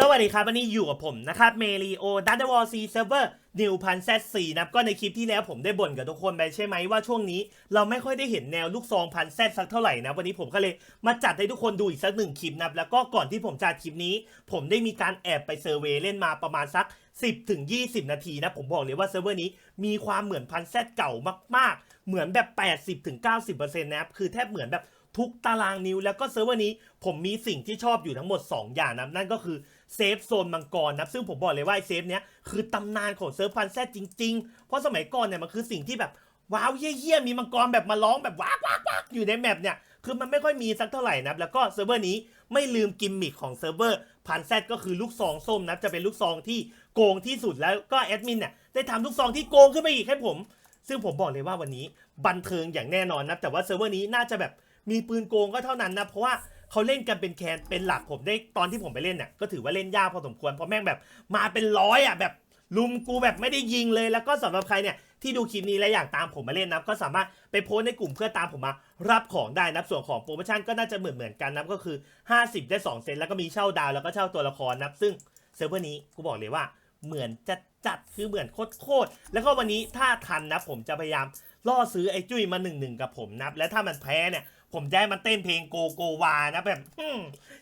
สวัสดีครับ วันนี้อยู่กับผมนะครับเมริโอดัตเดวอลซีเซิร์ฟเวอร์นิวพันแซดสี่นะครับก็ในคลิปที่แล้วผมได้บ่นกับทุกคนไปใช่ไหมว่าช่วงนี้ เราไม่ค่อยได้เห็นแนวลูกซองพันแซดสักเท่าไหร่นะ วันนี้ผมก็เลยมาจัดให้ทุกคนดูอีกสักหนึ่งคลิปนะแล้วก็ก่อนที่ผมจัดคลิปนี้ ผมได้มีการแอบไปเซอร์เวยเล่นมาประมาณสัก 10ถึง20 นาทีนะ ผมบอกเลยว่าเซิร์ฟเวอร์นี้มีความเหมือนพันแซดเก่ามากๆ เหมือนแบบ 80ถึง90%นะครับคือแทบเหมือนแบบทุกตารางนิ้วแล้วก็เซิร์ฟเวอร์นี้ผมมีสิ่งที่ชอบอยู่ทั้งหมด 2 อย่างนะนั่นก็คือ เซฟโซนมังกรนะซึ่งผมบอกเลยว่าเซฟเนี้ยคือตำนานของเซิร์ฟพันแซดจริง ๆ เพราะสมัยก่อนเนี่ยมันคือสิ่งที่แบบว้าวเยี่ยๆมีมังกรแบบมาร้องแบบว้ากว้ากว้ากอยู่ในแมปเนี่ยคือมันไม่ค่อยมีสักเท่าไหร่นะแล้วก็เซิร์ฟเวอร์นี้ไม่ลืมกิมมิคของเซิร์ฟเวอร์พันแซดก็คือลูกซองส้มนะจะเป็นลูกซองที่โกงที่สุดแล้วก็แอดมินเนี่ยได้ทำลูกซองที่โกงขึ้นไปอีกให้ผม ซึ่งผมบอกเลยว่าวันนี้บันเทิงอย่างแน่นอนนะแต่ว่าเซิร์ฟเวอร์นี้น่าจะแบบมีปืนโกงก็เท่านั้นนะเพราะว่า เขาเล่นกันเป็นแคนเป็นหลักผมได้ตอนที่ผมไปเล่นเนี่ยก็ถือว่าเล่นยากพอสมควรเพราะแม่งแบบมาเป็นร้อยอะแบบลุมกูแบบไม่ได้ยิงเลยแล้วก็สำหรับใครเนี่ยที่ดูคลิปนี้และอยากตามผมมาเล่นนะก็สามารถไปโพสในกลุ่มเพื่อตามผมมารับของได้นะส่วนของโปรโมชั่นก็น่าจะเหมือนเหมือนกันนะก็คือ 50 ได้ 2 เซนแล้วก็มีเช่าดาวแล้วก็เช่าตัวละครนะซึ่งเซิร์ฟเวอร์นี้กูบอกเลยว่าเหมือนจะจัดคือเหมือนโคตรแล้วก็วันนี้ถ้าทันนะผมจะพยายามล่อซื้อไอ้จุ้ยมาหนึ่งหนึ่งกับผมนะและถ้ามันแพ้เนี่ย ผมจะให้มันเต้นเพลงโกโกวานะแบบ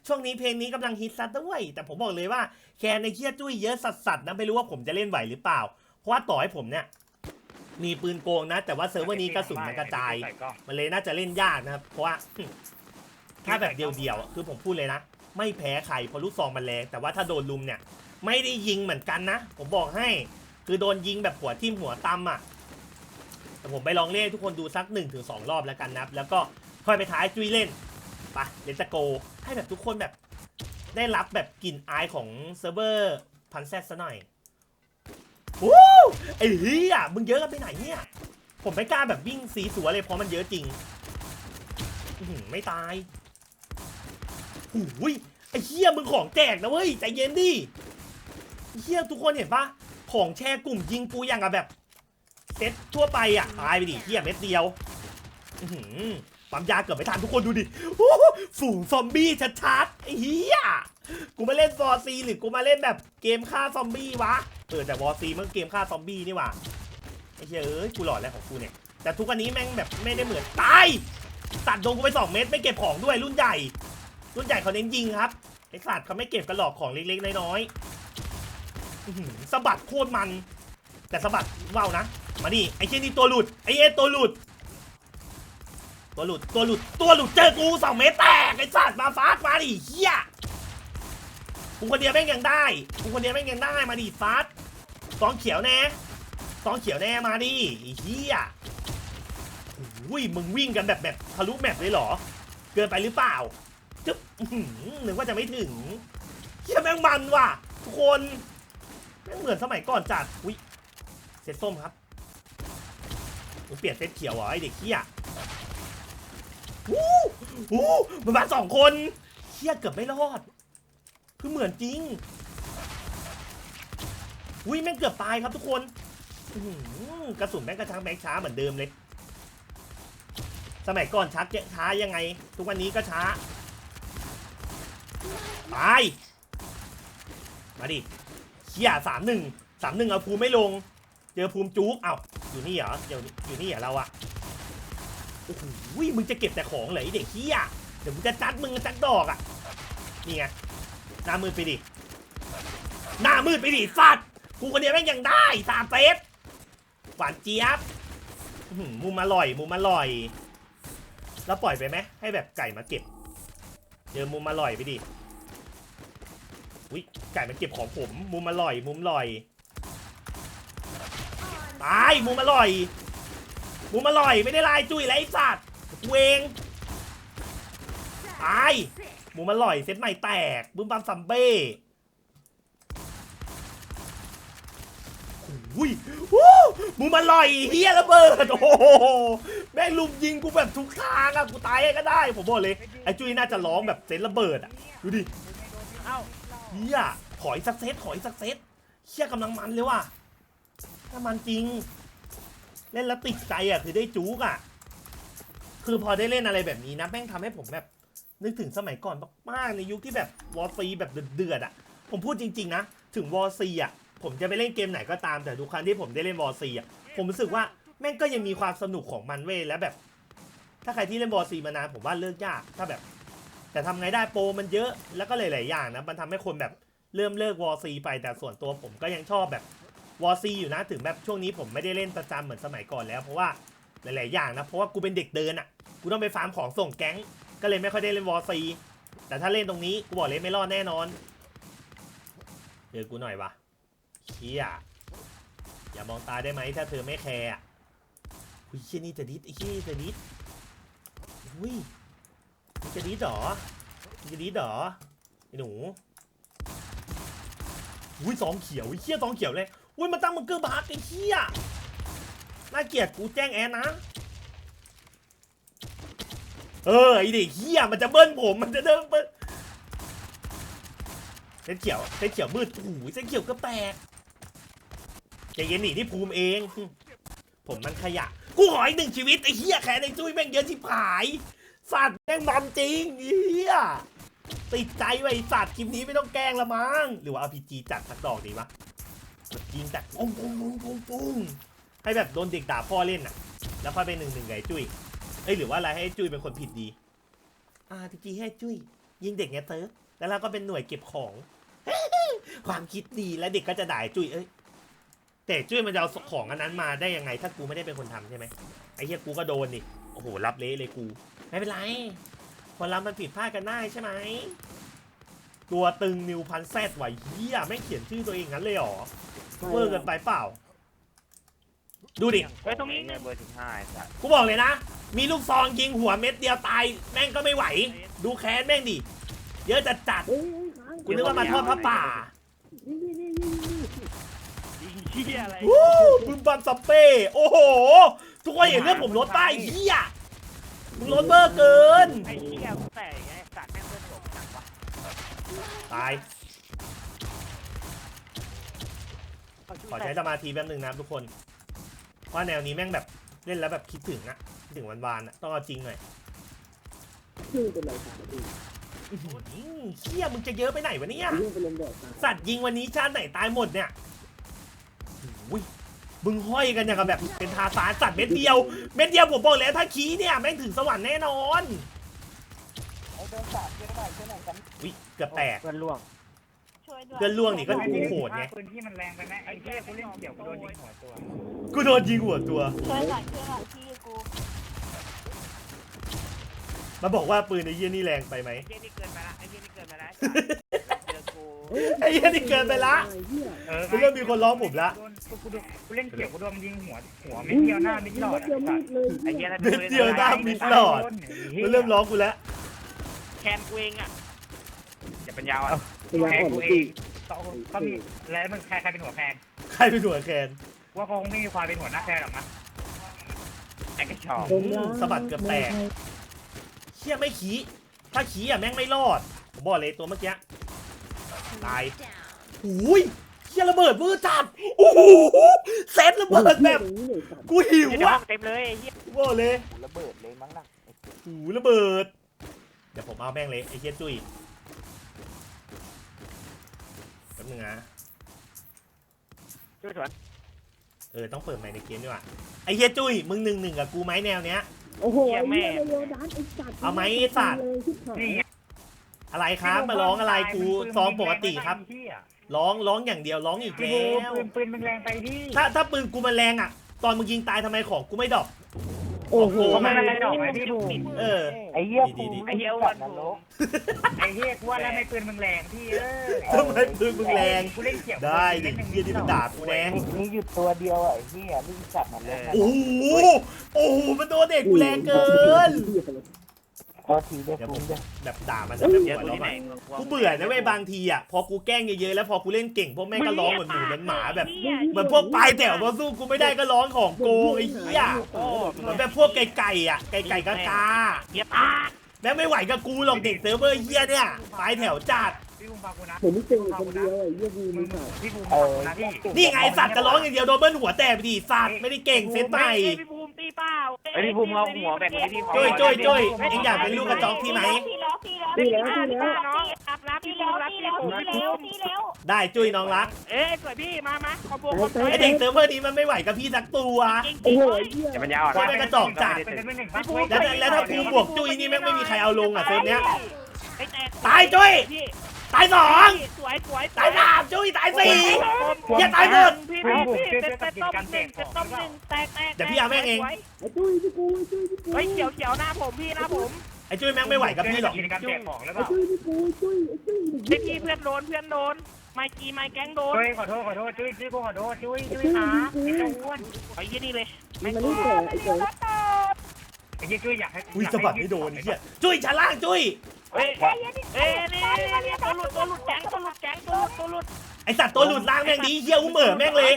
ช่วงนี้เพลงนี้กำลังฮิตซะด้วย แต่ผมบอกเลยว่าแคนในเคียจุ้ยเยอะสัสๆนะไม่รู้ว่าผมจะเล่นไหวหรือเปล่า เพราะว่าต่อให้ผมเนี่ยมีปืนโกงนะ แต่ว่าเซิร์ฟเวอร์นี้กระสุนมันกระจาย มันเลยน่าจะเล่นยากนะครับ เพราะว่าถ้าแบบเดียวๆคือผมพูดเลยนะ ไม่แพ้ใครเพราะลูกซองมันแรงแต่ว่าถ้าโดนลุมเนี่ย ไม่ได้ยิงเหมือนกันนะ ผมบอกให้ คือโดนยิงแบบหัวทิ่มหัวตำอะแต่ผมไปลองเล่นทุกคนดูสัก1นถึงสรอบแล้วกันนะครับ แล้วก็ ค่อยไปท้ายจุยเล่นไปเลนสโกให้แบบทุกคนแบบ ได้รับแบบกลิ่นอายของเซิร์ฟเวอร์พันแซดซะหน่อยวู้ไอ้เหี้ยมึงเยอะกันไปไหนเนี่ย ผมไม่กล้าแบบวิ่งสีสัวเลยเพราะมันเยอะจริงไม่ตายหูยไอ้เหี้ยมึงของแจกนะเว้ยใจเย็นดิเหี้ยทุกคนเห็นปะของแชร์กลุ่มยิงกูอย่างกับแบบเซตทั่วไปอะตายไปดิเฮียเม็ดเดียว อื้อหือ ปั๊มยาเกือบไม่ทันทุกคนดูดิโอ้โหฝูงซอมบี้ชัดๆไอ้เฮียกูมาเล่นวอร์ซีหรือกูมาเล่นแบบเกมฆ่าซอมบี้วะเออแต่วอร์ซีมันเกมฆ่าซอมบี้นี่หว่าไอ้เหี้ยเอ้ยกูหลอดแล้วของกูเนี่ยแต่ทุกวันนี้แม่งแบบไม่ได้เหมือนตายสัตว์โดนกูไปสองเม็ดไม่เก็บของด้วยรุ่นใหญ่ รุ่นใหญ่เขาเน้นยิงครับไอ้สัตว์เขาไม่เก็บกระหลอกของเล็กๆน้อยๆสะบัดโคตรมัน แต่สะบัดว่าวนะ มาดิไอ้เช่นนี่ตัวหลุดไอ้เอ็ตัวหลุด ตัวหลุด ตัวหลุด ตัวหลุดเจอกูสองเมตรแตกไอ้สัตว์มาฟาดมาดิเฮียกูคนเดียวแม่งยังได้กูคนเดียวแม่งยังได้มาดิฟาดสองเขียวแน่สองเขียวแน่มาดิเฮียอุ้ยมึงวิ่งกันแบบแบบทะลุแมปเลยเหรอ เกินไปหรือเปล่าจึ๊บหนึกว่าจะไม่ถึงเฮียแม่งมันว่ะทุกคนแม่งเหมือนสมัยก่อนจัดอุ้ยเซตส้มครับผมเปลี่ยนเซตเขียวเหรอไอเด็กเขี้ย วู้วู้มันมาสองคนเขี้ยเกือบไม่รอด คือเหมือนจริงอุ้ยแม่งเกือบตายครับทุกคนกระสุนแม่งกระชังแบงช้าเหมือนเดิมเลย สมัยก่อนชักช้ายังไง ทุกวันนี้ก็ช้าตายมาดิเขี้ยสามหนึ่งสามหนึ่งเอาภูไม่ลง เจอภูมิจุกเอ้าอยู่นี่เหรอเดี๋ยวอยู่นี่เหรอเราอะ โอ้โหมึงจะเก็บแต่ของเหรอไอเด็กเฮียเดี๋ยวมึงจะจัดมึงจัดดอกอะนี่ไงหน้ามืดไปดิหน้ามืดไปดิสัตว์กูคนเดียวแม่งยังได้สามเซตหวานเจี๊ยบมุมอร่อย มุมอร่อย แล้วปล่อยไปไหมให้แบบไก่มาเก็บเจอมุมอร่อยไปดิอุ้ยไก่มันเก็บของผม มุมอร่อย มุมอร่อยตายมุมอร่อย มุมอร่อยไม่ได้ลายจุ้ยไรไอสัตว์กูเองตายมุมอร่อยเซตใหม่แตกบึ้มบัมซัมเบ้อุ้ยวู้มุมอร่อยเฮียระเบิด โอ้โห แม่งลุมยิงกูแบบทุกทางอะกูตายก็ได้ ผมบอกเลย ไอ้จุ้ยน่าจะร้องแบบเซตระเบิดอะดูดิเฮียขออีกสักเซตขออีกสักเซตเฮียกำลังมันเลยว่ะถ้ามันจริง เล่นแล้วติดใจอะคือได้จู๊กอะ คือพอได้เล่นอะไรแบบนี้นะแม่งทำให้ผมแบบ นึกถึงสมัยก่อนมากๆในยุคที่แบบวอร์ซีแบบเดือดๆอะ ผมพูดจริง ๆ นะ ถึงวอร์ซีอะ ผมจะไปเล่นเกมไหนก็ตามแต่ทุกครั้งที่ผมได้เล่นวอร์ซีอะผมรู้สึกว่าแม่งก็ยังมีความสนุกของมันเว้ยแล้วแบบ ถ้าใครที่เล่นวอร์ซีมานานผมว่าเลิกยากถ้าแบบ แต่ทำไงได้โปรมันเยอะแล้วก็หลายๆอย่างนะมันทำให้คนแบบเริ่มเลิกวอร์ซีไปแต่ส่วนตัวผมก็ยังชอบแบบ วอร์ซีอยู่นะถึงแบบช่วงนี้ผมไม่ได้เล่นประจำเหมือนสมัยก่อนแล้วเพราะว่าหลาย ๆ อย่างนะเพราะว่ากูเป็นเด็กเดินอะกูต้องไปฟาร์มของส่งแก๊ง ก็เลยไม่ค่อยได้เล่นวอร์ซีแต่ถ้าเล่นตรงนี้กูบอกเลยไม่รอดแน่นอนเจอกูหน่อยวะเฮียอย่ามองตาได้ไหมถ้าเธอไม่แคร์อุ้ยเฮียนี่จะดิสไอ้เฮียนี่จะดิสอุ้ยจะดิสเหรอกจะดิสเหรอไอ้หนูอุ้ยสองเขียวไอ้เฮียสองเขียวเลย อุ้ยมาตั้งมังเกอร์บาร์ไอ้เฮียน่าเกลียดกูแจ้งแอนนะ เออไอเด็กเฮียมันจะเบิ้ลผมมันจะเดินเบิ้ลเส้นเขียวเส้นเขียวมืดโอ้โหเส้นเขียวก็แตกใจเย็นหนีที่ภูมิเอง ผมมันขยะ กูขออีกหนึ่งชีวิตไอ้เฮียแค่ในจุ้ยแม่งเยอะชิบหายสัตว์แม่งมันจริงไอเฮียติดใจไว้สัตว์คลิปนี้ไม่ต้องแกล้งละมั้งหรือว่าเอาพีจีจัดสักดอกดีวะ ยิงจัดปุ้งปุ้งปุ้งปุ้งปุ้งให้แบบโดนเด็กด่าพ่อเล่นน่ะ แล้วค่อยไปหนึ่งหนึ่งไงจุ้ยเอ้ยหรือว่าอะไรให้จุ้ยเป็นคนผิดดี อ่าทีจีให้จุ้ยยิงเด็กไงเติร์ฟแล้วเราก็เป็นหน่วยเก็บของ ความคิดดีแล้วเด็กก็จะด่าจุ้ยเอ้ยแต่จุ้ยมันจะเอาของอันนั้นมาได้ยังไง ถ้ากูไม่ได้เป็นคนทำใช่ไหมไอ้เหี้ยกูก็โดนดิโอ้โหรับเละเลยกู ไม่เป็นไรคนเรามันผิดพลาดกันได้ใช่ไหมตัวตึงนิวพันแซดไหวเหี้ยไม่เขียนชื่อตัวเองงั้นเลยเหรอ เวอร์เกินไปเปล่า ดูดิ เฮ้ยตรงนี้เนี่ยเบอร์สิบห้าไอ้สัสกูบอกเลยนะ มีลูกซองยิงหัวเม็ดเดียวตาย แม่งก็ไม่ไหว ดูแค้นแม่งดิ เยอะจัดจัดเอ้ยเอ้ยค้างๆกูนึกว่ามาทอดพระป่านี่นี่นี่นี่นี่ยิงเหี้ยอะไรวู้บึมบัมซัมเป้ โอ้โห ทุกคนเห็นเลือดผมลดป้ายเฮียมึงลดเบอร์เกิน ไอ้เหี้ยกูแต่ไงสัตว์แม่งเพื่อนผมหนักวะตาย อใช้สมาธิแป๊บนึงนะครับทุกคน ว่าแนวนี้แม่งแบบเล่นแล้วแบบคิดถึงอะคิดถึงวันวานๆอะต้องเอาจริงหน่อยชื่อเป็นไรครับพี่อื้อหือเฮียมึงจะเยอะไปไหนวะเนี่ยเรื่องเป็นลมแดดตายสัตว์ยิงวันนี้ชาติไหนตายหมดเนี่ยอุ้ยมึงห้อยกันอย่างกับแบบเป็นทาสานสัตว์เม็ดเดียว เม็ดเดียวผมบอกแล้วถ้าขี้เนี่ยแม่งถึงสวรรค์แน่นอนอุ้ยเกือบแตกเพื่อนล่วงช่วยด้วย เพื่อนล่วงนี่ก็กูโหดไงปืนที่มันแรงไปไหมไอ้เหี้ยกูเล่นเดี่ยวกูโดนยิงหัวตัวกูโดนยิงหัวตัว ช่วยหน่อยช่วยหน่อยพี่กูมาบอกว่าปืนไอ้เหี้ยนี่แรงไปไหมไอ้เหี้ยนี่เกินไปละไอ้เหี้ยนี่เกินไปละเจอกูไอ้เหี้ยนี่เกินไปละไอ้เหี้ยเออกูเริ่มมีคนร้องผมละโดนกูกูโดนกูเล่นเกี่ยวกูโดนยิงหัวหัวไม่เดียวหน้าไม่ยิงหลอรดถเดียวมีดเลยไอ้เหี้ยแล้วเม็ดเดียวหน้ามิดหลอดมันเริ่มร้องกูแล้วแคนกูเองอะอย่าเป็นยาวอะ พยายามแพ้อ่อนกูเลยเอพี่งต้องก็มีแล้วมึงใครใครเป็นหัวแพงใครเป็นหัวแคนว่าคงไม่มีความเป็นหัวหน้าแพงหรอกนะไอ้กระชอกผมนะสะบัดเกือบแตกเชี่ยไม่ขี้ถ้าขี้อะแม่งไม่รอดผมบอกเลยตัวเมื่อกี้ตายอุ้ยเชี่ยระเบิดมือจัดโอ้โหเซตระเบิดแบบตรงนี้เลยสัตว์กูหิวเดี๋ยวห้อะองเต็มเลยไอ้เหี้ยกูบอกเลยระเบิดเลยมั้งน่ะหูระเบิดเดี๋ยวผมเอาแม่งเลยไอ้เฮียจุ้ยแป๊บนึงนะช่วยสวนเออต้องเปิดใหม่ในเกมดีกว่าไอ้เฮียจุ้ยมึงหนึ่งหนึ่งกับกูไหมแนวเนี้ย โอ้โหไอ้เหี้ยเร็วๆดันไอ้สัตว์เอาไหมไอ้สัตว์ เลยชิบหายนี่ไงอะไรครับมาร้องอะไรกูซองปกติครับไอ้เหี้ยร้องร้องอย่างเดียวร้องอีกพี่แล้บูวปืนปืนมึงแรงไปดิถ้าถ้าปืนกูมันแรงอะ ตอนมึงยิงตายทำไมของกูไม่ดรอป โอ้โหเขาไม่ได้ดอกไหมพี่บูเออ ไอ้เหี้ยดีดีไอ้เหี้ยวันกูไอ้เหี้ยกูว่าแล้วไม่ปืนมึงแรงพี่เอ้ยทำไมปืนมึงแรง กูเล่นเกี่ยวได้ดิเฮียที่มันด่ากูแรงนี่หยุดตัวเดียวอะไอ้เหี้ยลิงจัดมันเลยโอ้โห โอ้โห มันโดนเด็กกูแรงเกิน พอทีเดียวเดี๋ยวผคุมณจะแบบด่ามันจะไม่เดี๋ปยววดกูแล้วที่ไหนอะกูเบื่อนะเว้ยบางทีอะพอกูแกล้งเยอะๆแล้วพอกูเล่นเก่งพวกแม่งก็ร้องเหมือนหมูเหมือนหมาแบบเหมือนพวกปลายแถวพอสู้กูไม่ได้ก็ร้องของโกงไอ้เหี้ยโอ้เหมือนแบบพวกไก่ๆอะไก่ๆกากาเหี้ยตาแม่งไม่ไหวกับกูหรอกเด็กเซิร์ฟเวอร์เหี้ยเนี่ยปลายแถวจัดพี่บูมฟังกูนะผมไม่เจอคนเดียวไอ้เหี้ยกูมึมึงงขาดพี่บูมเอฟังอกูนะพี่นี่ไงสัตว์จะร้องอย่างเดียวโดนเบิ้ลหัวแตกไปดิสัตว์ไม่ได้เก่งเซตใหม่ พี่ภูมิตี เปล่าไอ้พี่ภูมิเอาหัวแบ่งให้พี่พอจ้อยจ้อยจ้อยเอ็งอยากเป็นลูกกระจอกพี่ไหม พี่แล้วพี่แล้วพี่แล้วพี่แล้วพี่รับรับพี่แล้วพี่แล้วพี่แล้วพี่แล้วได้จุ้ยน้องรักเอ้ยสวยพี่มามาขอบวกขอบวกไอเด็กเซิร์ฟเวอร์นี้มันไม่ไหวกับพี่สักตัวจริงจโอ้ริงโหเว้ยเหี้ยอย่ามันยาวอะใช่ไหมกระจอกจัดเป็นเป็นหนึ่งพักแล้วแล้วถ้าภูมิบวกจุ้ยนี่แม่งไม่มีใครเอาลงอะเซิร์ฟเนี้ยไอ้แตกตายจุ้ยพี่ ตายสองสวยสวยตายสามจุ้ยตายสี่อย่าตายหมดพี่พี่พี่เต็มต้มหนึ่งเต็มต้มหนึ่งแตกแตกเดี๋ยวพี่เอาแม่งเองไอ้ตุ้ยที่กูไอ้ตุ้ยที่กูเฮ้ยเขียวเขียวหน้าผมพี่หน้าผมไอจุ้ยแม่งไม่ไหวกับพี่หรอกกินการแจกของแล้วเปไอ้ล่าตุ้ยที่กูไอ้ตุ้ยไอ้ตุ้ยไอ้พี่เพื่อนโดนเพื่อนโดนไมกีไมแก๊งโดนเฮ้ยขอโทษขอโทษจุ้ยจุ้ยกูขอโทษจุ้ยจุ้ยขาไอ้เจ้าอ้วนไอ้ยี่นี่เลยมันไม่แก่ไอ้เจ๋งไอ้ยี่จุ้ยอยากให้อุ้ยสะบัดไม่โดนไอ้เหี้ยจุ้ยชั้นล่างจุ้ย เฮ้ยเอ้ยนี่นี่ตัวหลุดตัวหลุดแก๊งตัวหลุดแก๊งตัวหลุดตัวหลุดไอสัตว์ตัวหลุดล่างแม่งดีเหี้ยอุ้มเหม่อแม่งเลย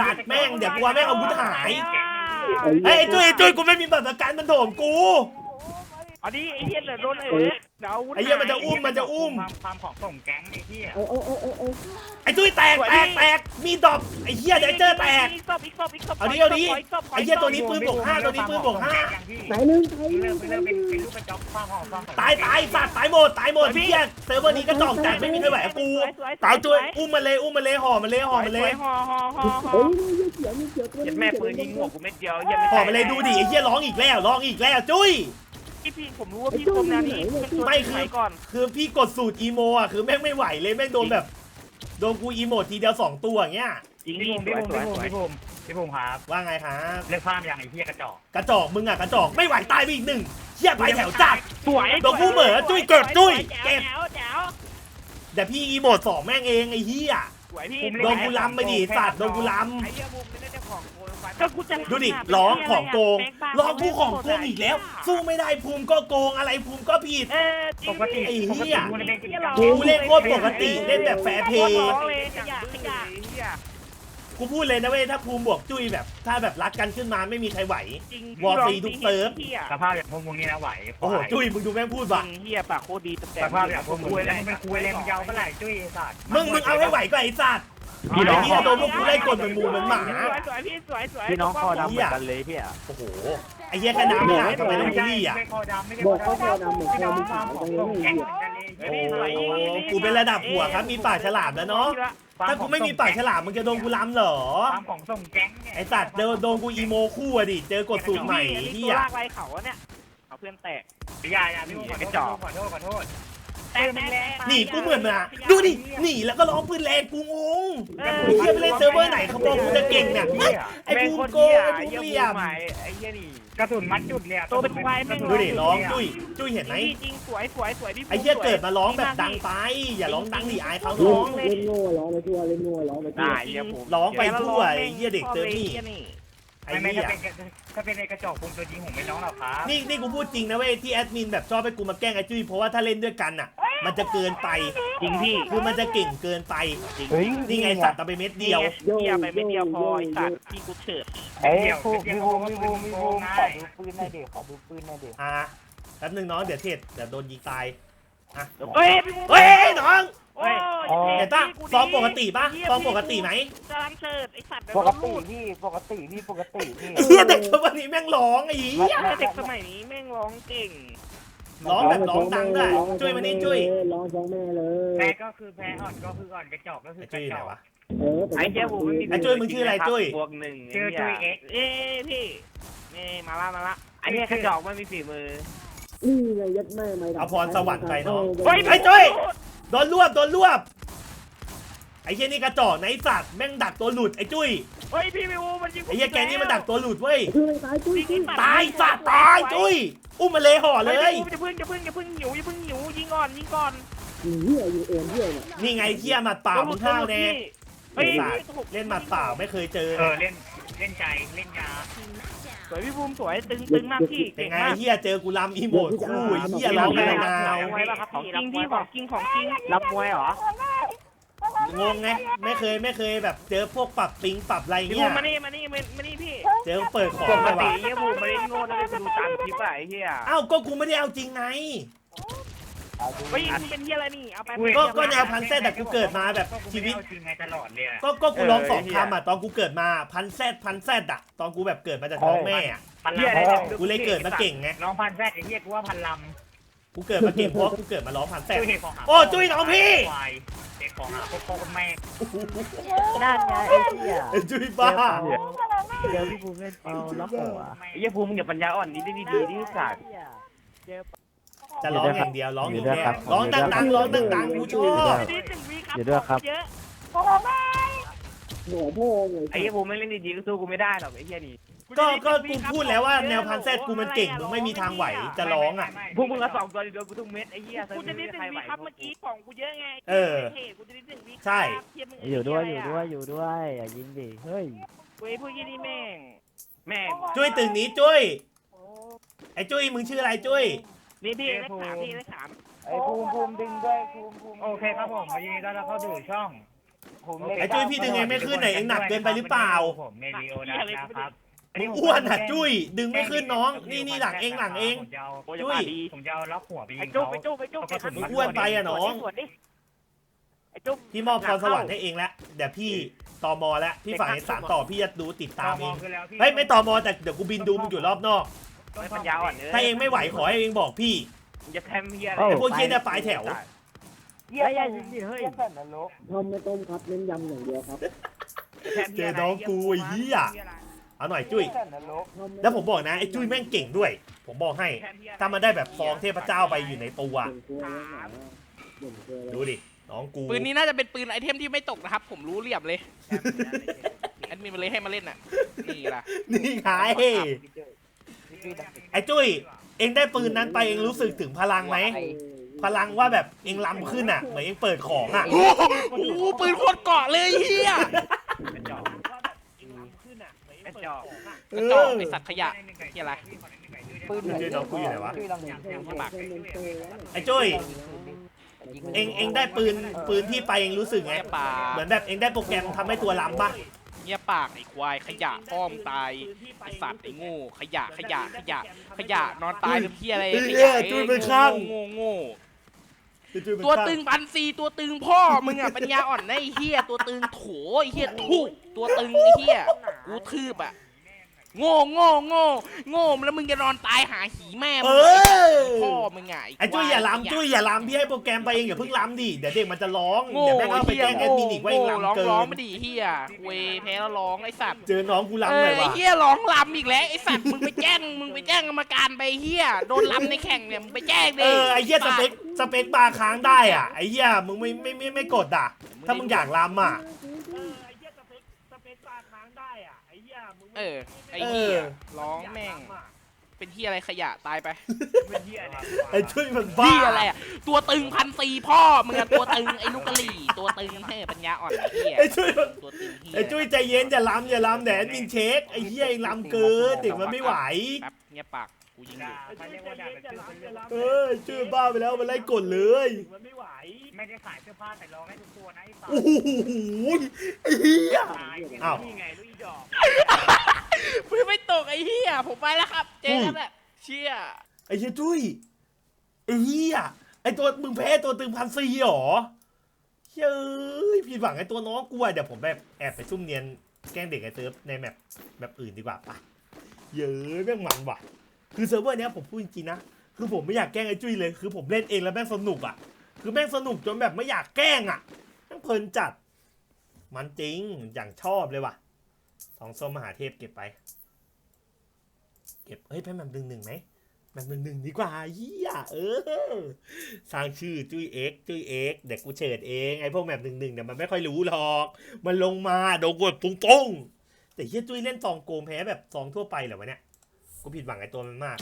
สัตว์แม่งเดี๋ยวกลัวแม่งเอาวุธหายเฮ้ยไอ้จุ้ยไอ้จุ้ยกูไม่มีบัตรประกันมันโถมกู อันนี้ไอ้เหี้ยเหลือโดนเอ๋ เดี๋ยวไอ้เหี้ยมันจะอุ้มมันจะอุ้ม ความความของส่งแก๊งไอ้เหี้ยโอ้โอ้โอ้โอ้โอ้ไอ้จุ้ยแตกแตกแตกมีดอกไอ้เหี้ยเดเจอร์แตก อีกศพอีกศพอีกศพเอาดิเอาดิไอ้เหี้ยตัวนี้ปืนบวกห้าตัวนี้ปืนบวกห้า ไหนหนึ่งไหนหเริ่นึ่มงเริ่มเป็นเป็นลูกกระจอกความของความของตายตายสัตว์ตายหมดตายหมดพี่เหี้ยเซิร์ฟเวอร์นี้ก็จอกแตกไม่มีใครไหวกับกูตายจุ้ยอุ้มมันเลยอุ้มมันเลยห่อมันเลยห่อมันเลย ห่อห่อห่อห่เฮ้อยนี่เขียวนี่เขียวตัวเจ็นี้ดแม่ปืนยิงหัวกูเม็ดเดียวเหี้ยังไม่ห่อมันเลยดูดิไอ้เหี้ยร้องอีกแล้วร้องอีกแล้วจุ้ย พี่พี่ผมรู้ว่าพี่คมแนวนี้เป็นตัวไหนก่อน คือพี่กดสูตรอีโมอะคือแม่งไม่ไหวเลยแม่งโดนแบบโดนกูอีโมทีเดียวสองตัวอย่างเงี้ยจริงพี่พี่ภูมิสพี่วยภูสมิวยพี่ภูมิพี่ภูมิครับว่าไงครับเลิกความอย่างไอ้เหี้ยกระจอกกระจอกมึงอะกระจอกไม่ไหวตายไปอีกหนึ่งเหี้ยไปแถวจัด สวยโดนคู่เหม่อจุ้ยเกิดจุ้ยเก็บ แจ๋วแจ๋วเดี๋ยวพี่อีโมดสองแม่งเองไอ้เหี้ย สวยพี่โดนกูล้ำไปดิสัตว์โดนกูล้ไอ้เหี้ยบุ้มไม่ได้เจ้าของโกงก็กูจะำดูดิร้องของโกงร้องกูของโกงอีกแล้ว สู้ไม่ได้ภูมิก็โกงอะไรภูมิก็ผิด เออจริปงกติไอ้ปกเหี้ติยกูเล่นกิจกรรมกูเล่นโคตรปกติเล่นแบบแฟร์เพย์ร้องเลยขยะขยะ กูพูดเลยนะเว้ยถ้าภูมิบวกจุ้ยแบบ ถ้าแบบรักกันขึ้นมาไม่มีใครไหว จริงวอร์ซีทุกเซิร์ฟเหี้ยสภาพอย่างพวกมึงนี่นะไหวโอ้โหจุ้ยมึงดูแม่งพูดจว่ะริงเหี้ยปากโคตรดีแต่สภาพอย่างพวกมึงแล้วมึงเป็นคุยเลยมึงยาวเมื่อไหร่จุ้ยไอ้สัตว์มึงมึงเอาให้ไหวก็ไอ้สัตว์พี่น้องไอ้เหี้ยโดนพวกกูไล่กดเหมือนหมูเหมือนหมาสวยสวยพี่สวยสวยพี่น้องคอดำเหมือนกันเลยพี่อะโอ้โห ไอ้เหี้ยแค่น้ำเนี่ยทำไมต้องบูลลี่อะไม่คอดำไม่ได้บอกเขาพอดำเหมือนคอมีขาวจังเลยส่งแก๊งเหี้ยเหมือนกันเลยโอ้โหกูเป็นระดับหัวครับมีปากฉลามแล้วเนาะถ้ากูไม่มีปากฉลามมึงจะโดนกูล้ำเหรอความของส่งแก๊งไอ้สัตว์เจอโดนกูอีโมคู่อะดิเจอกดสูตรใหม่ที่ที่ตัวอะลากไรเขาเนี่ยเขาเพื่อนแตกพี่ยาอย่าพี่ขอโทษขอโทษขอโทษ แตกแตกหนีกูเหมือนมาดูดิหนีแล้วก็ร้องปืนแรงกูงงไอ้เหี้ยไปเล่นเซิร์ฟเวอร์ไหนเขาบอกกูจะเก่งเนี่ยไอ้ภูมิโกงไอ้ภูมิเหลี่ยมไอ้เหี้ยนี่กระสุนมัดจุดเลยดูดิร้องจุ้ยจุ้ยเห็นไหมจริงสวยสวยสวยพี่ไอ้เหี้ยเกิดมาร้องแบบดังไปอย่าร้องดังดิอายเขาเล่ร้นองเล่นโง่ร้องไปทั่วเล่นโง่ร้องไปทั่วได้เหี้ยผมร้องไปทั่วไอ้เหี้ยเด็กเซิร์ฟนี่ไอ้ไม่ไม่เหี้ถ้ายเป็นถ้าเป็นในกระจอกภูมิตัวจริงผมไม่ร้องหรอกครับนี่นี่กูพูดจริงนะเว้ยที่แอดมินแบบชอบให้กูมาแกล้งไอ้จุ้ยเพราะว่าถ้าเล่นด้วยกันอะ มันจะเกินไป จริงพี่คือมันจะเก่งเกินไปเฮ้ยนี่ไงสัตว์เอาไปเม็ดเดียวเดียวไปไม่เดียวพอไอ้สัตว์พี่กูเฉิดเอ้ยภูมิพี่ภูมิพี่ภูมิพี่ภูมิขอดูปืนหน่อยดิขอดูปืนหน่อยดิอะแป๊บนึงน้องเดี๋ยวเทศเดี๋ยวโดนยิงตายอะเฮ้ยพี่กูเฮ้ยน้อง โอ้ยเห็นปะซ้อมปกติปะซ้อมปกติไหมกำลังเฉิดไอ้สัตว์ปกติพี่ปกติพี่ปกติพี่เฮียเด็กสมัยนี้แม่งร้องไอ้เหี้ยเด็กสมัยนี้แม่งร้องเก่ง ร้องแบบร้องดังด้วยจุ้ยมานี่จุ้ยร้องฟ้องแม่เลย แพ้ก็คือแพ้อ่อนก็คืออ่อนกระจอกก็คือไอ้กจุ้ระยจไหนอกวะ เออไอ้เหี้ยผมไม่มีไอ้จุ้ยมึงชื่ออะไรจุ้ย บวกหนึ่งชื่อจุ้ยเอ็กเอ้พี่นี่มาละมาละไอ้เหี้ยกระจอกไม่มีฝีมือ นี่ไงยัดแม่ไม่เอาพรสวรรค์ไปน้องเฮ้ยไอ้จุ้ย โดนรวบโดนรวบไอ้เหี้ยนี่กระจอกไหนสัตว์แม่งดักตัวหลุดไอ้จุ้ยเฮ้ยพี่วิวมันยิงไอ้เหี้ยแกนี่มันดักตัวหลุดเว้ยจุ้ยตายจุ้ยจุ้ยตายสัตว์ตายจุ้ยอุ้มมาเลยห่อเลยอย่าพึ่งอย่าพึ่งอย่าพึ่งหิวอย่าพึ่งหิวยิงก่อนยิงก่อนเหี้ยอยู่เอ็นเหี้ยเนี่ยนี่ไงเหี้ยหมัดเปล่ามึงห้าวแน่เฮ้ยเล่นหมัดเปล่าไม่เคยเจอเออเล่นเล่นใจเล่นยา สวยพี่ภูมิสวยตึงตึงมากพี่เป็นเก่งไงมากเหี้ยเจอกูลำอีโมดคู่ไอ้เหี้ยร้องไปนาวไว้ป่ะครับของจริงพี่ของจริงของจริงรับมวยเหรองงไงไม่เคยไม่เคยแบบเจอพวกปรับปิงปรับอะไรพี่เงี้ภูยมิมานี่มานี่มานี่พี่เจอเปิดของปกไปติว่ะเหี้ยผมไม่ได้โง่นะไปดูตามคลิปอะไอ้เหี้ยอ้าวก็กูไม่ได้เอาจริงไง เอาดูเฮ้ยมึงเป็นเฮียอะไรนี่เอาไปก็ก็แนวพันแซดแต่กูเกิดมาแบบชีวิตจริงไงตลอดเลยก็ก็กูร้องสองคำอะตอนกูเกิดมาพันแซดพันแซดอะตอนกูแบบเกิดมาจากท้องแม่อะพันเหี้ยลำอะไรกูเลยเกิดมาเก่งไงน้องพันแซดไอ้เหี้ยกูว่าพันลกูเกิดมาเก่งเพราะกูเกิดมาร้องพันแสนจุ้ยเห็นของหาโอ้จุ้ยน้องพี่ควายเด็กของหาโคตรแม่นั่นไงไอ้เหี้ยไอ้จุ้ยบ้าเดี๋ยวพี่ภูมิเล่นเอาล็อกหัวไอ้เหี้ยภูมิมึงอย่าปัญญาอ่อนนี่ดีดีดีที่สัตว์ จะร้องอย่างเดียวร้องอย่างเดียวร้องดังๆร้องดังๆกูชอบนิดหนึ่งวิครับเดี๋ยวด้วยครับ เยอะโอ้ไม่หัวโพ่งเลยไอ้เหี้ยภูมิไม่เล่นดีๆก็สู้กูไม่ได้หรอกไอ้เหี้ยนี่ก็ก็กูพูดแล้วว่าแนวพันแซดกูมันเก่งมึงไม่มีทางไหวจะร้องอะพวกมึงก็สองตัวเดียวกูทุกเม็ดไอ้เหี้ยกูจะนิดหนึ่งวิครับเมื่อกี้ของกูเยอะไงเออเท่กูจะนิดหนึ่งวิครับใช่เทีบมึงอยู่ด้วยอยู่ด้วยอยู่ด้วยอย่ายิงดิเฮ้ยเว้ยพวกยี่นี่แม่งแม่งจุ้ยตึงนี้จุ้ยไอ้จุ้ยมึงชื่ออะไรจุ้ย นี่พี่เลขสามพี่เลขสามไอ้ภูมิภูมิดึงด้วยภูมิภูมิโอเคครับผมมายินดีต้อนรับเข้าสู่ช่องภูมิเล่นไอ้จุ้ยพี่ดึงเองไม่ขึ้นไหนเองหนักเกินไปหรือเปล่า ผมเมลิโอนะนะครับมึงอ้วนอะจุ้ยดึงไม่ขึ้นน้องนี่นี่หลังเองหลังเองผมจะเอาโอ้ยจุ้จะยมาดีผมจะเอาล็อกหัวไปยิไอ้งจุ๊บเขาไอ้จุ๊บไอ้จุ๊บเอากระสุนมึงอ้วนไปอะน้องสวดดิไอ้จุ๊บพี่มอบพรสวรรค์ให้เองแล้วเดี๋ยวพี่ตอมอแล้วพี่ฝ่ายสารต่อพี่จะดูติดตามเองคือแล้วพี่เฮ้ยไม่ตอมอแต่เดี๋ยวกูบินดูมึงอยู่รอบนอก ไม่ปัญญาอ่อนเลยถ้าเองไม่ไหวขอให้เองบอกพี่มึงจะแทมเหี้ยอะไรไอ้พวกเคียเนี่ยปลายแถวเหี้ยอย่ายิงดิเฮ้ยสัตว์นรกทำไม่ต้มครับเน้นยำอย่างเดียวครับแทมเจหี้ยออะไรน้องกูไอ้เหี้ยเอาหน่อยจุ้ยสัตว์นรกทำไแล้วผมบอกนะไอ้จุ้ยแม่งเก่งด้วย ผมบอกให้แทมเหี้ยอะไรถ้ามันได้แบบซองเทพเจ้าไปอยู่ในตัวเด่นกลัวแล้วหนาเด่นกลัวแล้วดูดิน้องกูปืนนี้น่าจะเป็นปืนไอเทมที่ไม่ตกนะครับ ผมรู้เรียบเลยแอดมินมาเลยให้มาเล่นน่ะ นี่ล่ะ นี่ไง ไอ้จุ้ย เองได้ปืนนั้นไปเองรู้สึกถึงพลังไหม พลังว่าแบบเองล้ำขึ้นอะ เหมือนเองเปิดของอะ โอ้โหปืนโคตรเกาะเลยเฮียเป็นจอกเป็นจอกเอกระจอกอไอสัตว์ขยะเหี้ยอะไร ปืนจุ้ยน้องกูอยู่ไหนวะ จุ้ยลองยิงเด่นปืนเด่นเด่นแล้วไอ้จุ้ยยิงเองเองได้ปืนปืนที่ไปเองรู้สึกไงเงียบปากเหมือนแบบเองได้โปรแกรมทำให้ตัวล้ำปะ เงียบปากไอควายขยะพ่อมงตายไอสัตว์ไอโง่ขยะขยะขยะ ขยะนอนตายเป็นเฮียอะไรขยะโง่โง่ไอ้จุ้ยมันตัวข้างตึงพันซีตัวตึงพ่อมึงอะ ปัญญาอ่อนนะไอ้เฮียตัวตึงโถไอ้เฮียทุตัวตึงไอ้เฮียกูทืบอะ โง่โง่โง่โง่แล้วมึงจะนอนตายหาหีแม่เอมึงอพ่อมึงไงไอ้จุ้ยอย่าล้ำจุ้ยอย่าล้ำพี่ให้โปรแกรมไปเองอย่าเพิ่งล้ำดิเดี๋ยวเด็กมันจะร้องโง่เดี๋ยวแม่งเอาไปเฮียแจ้งแอดโง่มินอีกว่าเองโง่ร้องล้ำเกิร้องนไม่ดีเฮียเวแพ้แล้วร้องไอ้สัตว์ เจอน้องกูเอล้ำเลอยไอ้ว่ะเฮียร้องลำอีกแล้วไอ้สัตว์มึงไปแจ้งมึงไปแจ้งกรรมการไปเฮียโดนลำในแข่งเนี่ยมึงไปแจ้งเอดิอไอ้เหี้ยสเปคสเปคบาร์ค้างได้อะไอ้เหี้ยมึงไม่ไม่ไม่ไม่กดอะ ถ้ามึงอยากล้ำอะ มึงเออ ไอ้เอเฮียอร้องแม่ง เป็นเฮียอะไรขยะตายไปเป็นเหี้ยอะไรไอ้จุ้ยมันบ้าพี่อะไรอะตัวตึงพันซีพ่อมึงอะตัวตึงไอ้ลูกกะหรี่ตัวตึงเฮ้ยปัญญาอ่อนไอ้เหี้ยไอ้จุ้ยมันตัวตึงเหี้ยไอ้จุ้ยใจเย็นอย่าล้ำอย่าล้ำแดดมินเช็คไอ้เหี้ยเองล้ำเกินเด็กมันไม่ไหว แป๊บเงียบปากกูยิงอยู่ไปเรียกว่าด่าเป็นชื่อเป็นเรื่องเออจุ้ยบ้าไปแล้วมันไล่กดเลยมันไม่ไหวไม่ได้ขายเสื้อผ้าแต่ร้องให้ทุกตัวนะไอ้สัตโอ้ว์โหไอ้เหี้ย ตายอ้าว นี่ไงลูกอี ดอกมึงไม่ตกไอ้เหี้ยผมไปแล้วครับ เจ๊กันแหละเชี่ยไอ้เหี้ยจุ้ยไอ้เหี้ยไอ้ตัวมึงแพ้ตัวตึงพันซีหรอเฮ้ยผิดหวังไอ้ตัวน้องกูอะเดี๋ยวผมแบบแอบไปซุ่มเนียนแกล้งเด็กไอ้เติร์ฟในแมปแบบอื่นดีกว่าปะเย้ยแม่งมันว่ะ คือเซิร์ฟเวอร์เนี้ยผมพูดจริงๆนะ คือผมไม่อยากแกล้งไอ้จุ้ยเลย คือผมเล่นเองแล้วแม่งสนุกอะ คือแม่งสนุกจนแบบไม่อยากแกล้งอะแม่งเพลินจัด มันจริง อย่างชอบเลยว่ะ สองส้มมหาเทพเก็บไป เก็บเฮ้ยไปแบบหนึ่งหนึ่งไหมแบบหนึ่งหนึ่งดีกว่าเฮียเออ สร้างชื่อจุ้ยเอ็กจุ้ยเอ็กเด็กกูเฉิดเองไอพวกแบบหนึ่งหนึ่งเนี่ยมันไม่ค่อยรู้หรอก มันลงมาโดนกดปุ้งปุ้งๆแต่เฮียจุ้ยเล่นซองโกงแพ้แบบซองทั่วไปเหรอวะเนี่ยกูผิดหวังไอ้ตัวมันมาก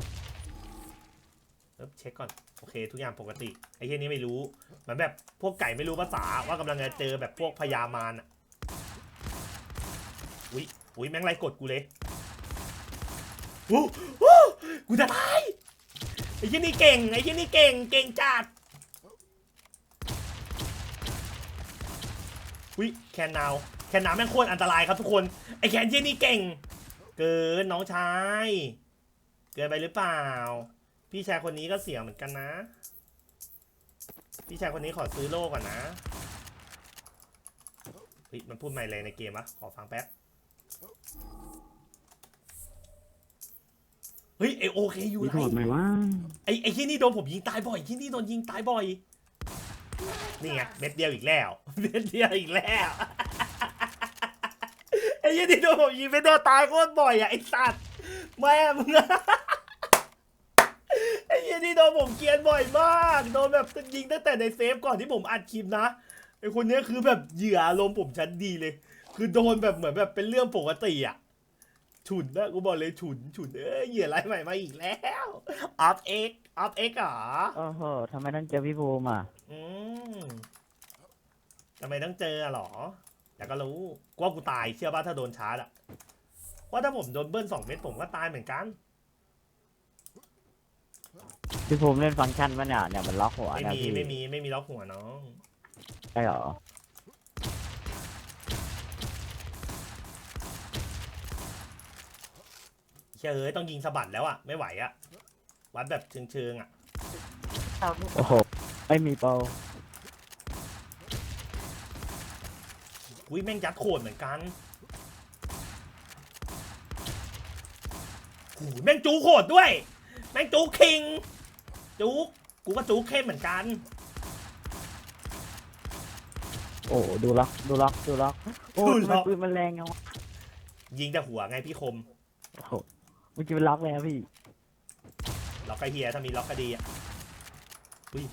เอบเช็คก่อนโอเค ทุกอย่างปกติไอ้เฮียนี้ไม่รู้เหมือนแบบพวกไก่ไม่รู้ภาษาว่ากำลังจะเจอแบบพวกพญามารอะ อุ้ยอุ้ยแม่งไล่กดกูเลยวู้วู้กูจะตายไอ้เฮียนี่เก่งไอ้เฮียนี่เก่งเก่งจัดอุ้ยแคนนาวแคนนาวแม่งโคตรอันตรายครับทุกคนไอ้แคนเฮียนี่เก่ง เกินน้องชายเกินไปหรือเปล่า พี่ชายคนนี้ก็เสียเหมือนกันนะ พี่ชายคนนี้ขอซื้อโล่ก่อนนะเฮ้ยมันพูดไม่เลยในเกมวะขอฟังแป๊บ เฮ้ยไอโอเคอยู่มีไรถอดไหมวะไอไอที่นี่โดนผมยิงตายบ่อยที่นี่โดนยิงตายบ่อยนี่ไงเม็ดเดียวอีกแล้ว เม็ดเดียวอีกแล้วไอ้ยี่ที่โดนผมยิงเม็ดเดียวตายโคตรบ่อยอะไอสัตว์แม่มึงอะไอ้ยี่ที่โดนผมเกรียนบ่อยมากโดนแบบยิงตั้งแต่ในเซฟก่อนที่ผมอัดคลิปนะไอคนเนี้ยคือแบบเหยื่ออารมณ์ผมชั้นดีเลย คือโดนแบบเหมือนแบบเป็นเรื่องปกติอะฉุนนะกูบอกเลยฉุนฉุนเอ้ยเหยื่อรายใหม่มาอีกแล้วออฟเอ็กออฟเอ็กเหรอโอ้โหทำไมต้องเจอพี่ภูมิอะอืมทำไมต้องเจออะหรอแต่ก็รู้กว่ากูตายเชื่อป่ะถ้าโดนชาร์จอะว่าถ้าผมโดนเบิ้ลสองเม็ดผมก็ตายเหมือนกันพี่ภูมิเล่นฟังก์ชันปะเนี่ยเนี่ยมันล็อกหัวไม่นะมีพี่ไม่มีไม่มีล็อกหัวน้อง ใช่หรอ เชื่อเอ้ยต้องยิงสะบัดแล้วอะไม่ไหวอะวัดแบบเชิงเชิงๆอะโอ้โห ไม่มีเปาอุ้ยแม่งยัดโขดเหมือนกันหูยแม่งจูโขดด้วย แม่งจูคิง จูกูก็จูเข้มเหมือนกัน โอ้ดูล็อก ดูล็อก ดูล็อก โอ้ดูทำล็ไมอก ปืนมันแรงจังวะยิงแต่หัวไงพี่คม โอ้โหเมื่อกี้มันล็อกเลยนะพี่ ล็อกไอเฮียถ้ามีล็อกก็ดีอะอุ้ย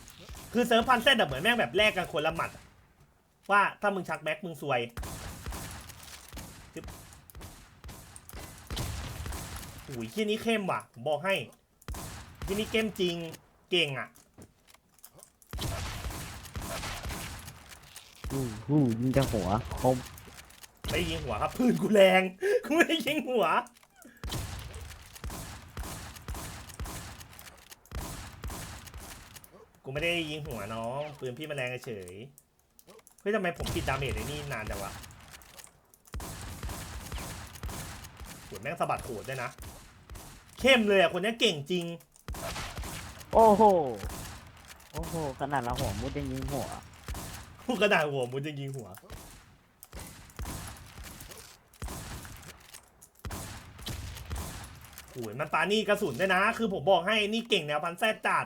คือเซิร์ฟพันเส้นอะเหมือนแม่งแบบแลกกันคนละหมัดอะว่าถ้ามึงชักแม็กมึงซวยจึ๊บอุ้ยที่นี้เข้มว่ะผมบอกให้ที่นี้เข้มจริงเก่งอะ อู้หูยิงแต่หัวคม ไม่ได้ยิงหัวครับ พื้นกูแรง กูไม่ได้ยิงหัว กูไม่ได้ยิงหัวน้องปืนพี่มันแรงเฉยเฮ้ยทำไมผมปิดดาเมจไอ้นี่นานจังวะโหแม่งสะบัดโหดด้วยนะ เข้มเลยอะคนนี้เก่งจริง โอ้โห โอ้โห ขนาดเราหัวมุดยังยิงหัวพูดกระดาษหัวมุนจะยิงหัว โอ้ยมันปานี่กระสุนด้วยนะ คือผมบอกให้นี่เก่งแนวพันแซดจัด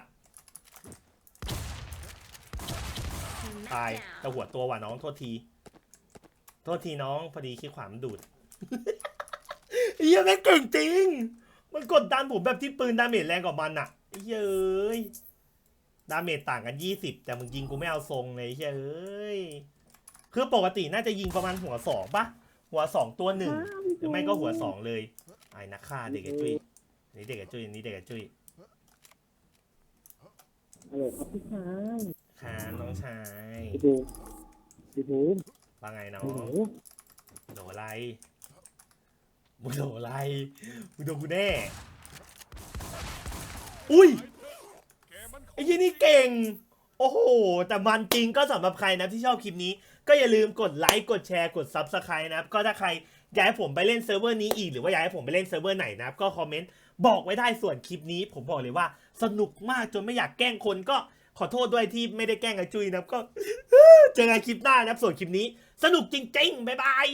ตายแต่หัวตัวว่ะน้องโทษที โทษทีน้องพอดีขี้ขวามันดูด เฮียแม่งเก่งจริง มันกดดันผมแบบที่ปืนดาเมจแรงกว่ามันอะเฮ้ยเอ้ยดาเมจต่างกันยี่สิบแต่มึงยิงกูไม่เอาทรงเลยเฮ้ยเอ้ยคือปกติน่าจะยิงประมาณหัวสองปะหัวสองตัวหนึ่งหรือไม่ก็หัวสองเลยไอ้นักฆ่าเด็กไอ้จุ้ยนี่เด็กไอ้จุ้ยนี่เด็กไอ้จุ้ยฮัลโหลครับพี่ชาย ค่ะน้องชายพี่ภูมิพี่ภูมิว่าไงน้อโอ้โหงโดนอะไรมึงโดนอะไรมึงโดนกูแน่ อุ้ย ไอ้ยี่นี่เก่ง โอ้โห แต่มันจริงก็สำหรับใครนะที่ชอบคลิปนี้ ก็อย่าลืมกดไลค์ กดแชร์ กด Subscribe นะครับ ก็ถ้าใครอยากให้ผมไปเล่นเซิร์ฟเวอร์นี้อีก หรือว่าอยากให้ผมไปเล่นเซิร์ฟเวอร์ไหนนะครับ ก็คอมเมนต์บอกไว้ได้ส่วนคลิปนี้ ผมบอกเลยว่าสนุกมากจนไม่อยากแกล้งคนก็ ขอโทษด้วยที่ไม่ได้แกล้งไอจุยนะครับก็เจอกันคลิปหน้านะครับส่วนคลิปนี้ สนุกจริงๆบ๊ายบาย